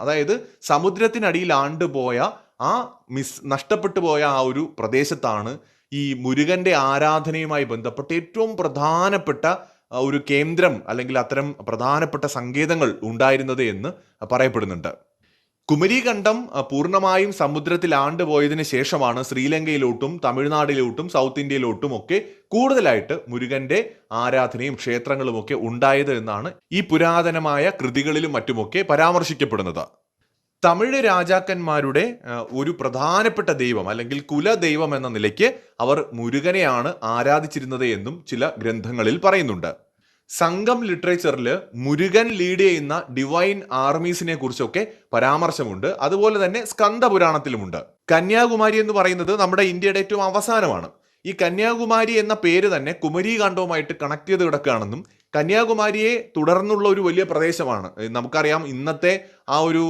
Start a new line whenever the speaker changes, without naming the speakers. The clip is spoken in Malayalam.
അതായത് സമുദ്രത്തിനടിയിൽ ആണ്ടുപോയ ആ മിസ് നഷ്ടപ്പെട്ടു പോയ ആ ഒരു പ്രദേശത്താണ് ഈ മുരുകന്റെ ആരാധനയുമായി ബന്ധപ്പെട്ട് ഏറ്റവും പ്രധാനപ്പെട്ട ഒരു കേന്ദ്രം അല്ലെങ്കിൽ അത്തരം പ്രധാനപ്പെട്ട സങ്കേതങ്ങൾ ഉണ്ടായിരുന്നത് എന്ന് പറയപ്പെടുന്നുണ്ട്. കുമരീകണ്ഠം പൂർണമായും സമുദ്രത്തിൽ ആണ്ടുപോയതിനു ശേഷമാണ് ശ്രീലങ്കയിലോട്ടും തമിഴ്നാടിലോട്ടും സൗത്ത് ഇന്ത്യയിലോട്ടും ഒക്കെ കൂടുതലായിട്ട് മുരുകന്റെ ആരാധനയും ക്ഷേത്രങ്ങളും ഒക്കെ ഉണ്ടായത് എന്നാണ് ഈ പുരാതനമായ കൃതികളിലും മറ്റുമൊക്കെ പരാമർശിക്കപ്പെടുന്നത്. തമിഴ് രാജാക്കന്മാരുടെ ഒരു പ്രധാനപ്പെട്ട ദൈവം അല്ലെങ്കിൽ കുലദൈവം എന്ന നിലയ്ക്ക് അവർ മുരുകനെയാണ് ആരാധിച്ചിരുന്നത് എന്നും ചില ഗ്രന്ഥങ്ങളിൽ പറയുന്നുണ്ട്. സംഘം ലിറ്ററേച്ചറിൽ മുരുകൻ ലീഡ് ചെയ്യുന്ന ഡിവൈൻ ആർമീസിനെ കുറിച്ചൊക്കെ പരാമർശമുണ്ട്. അതുപോലെ തന്നെ സ്കന്ദപുരാണത്തിലുമുണ്ട്. കന്യാകുമാരി എന്ന് പറയുന്നത് നമ്മുടെ ഇന്ത്യയുടെ ഏറ്റവും അവസാനമാണ്. ഈ കന്യാകുമാരി എന്ന പേര് തന്നെ കുമരി കുമരീകാണ്ഡവുമായിട്ട് കണക്ട് ചെയ്ത് കിടക്കുകയാണെന്നും കന്യാകുമാരിയെ തുടർന്നുള്ള ഒരു വലിയ പ്രദേശമാണ്. നമുക്കറിയാം ഇന്നത്തെ ആ ഒരു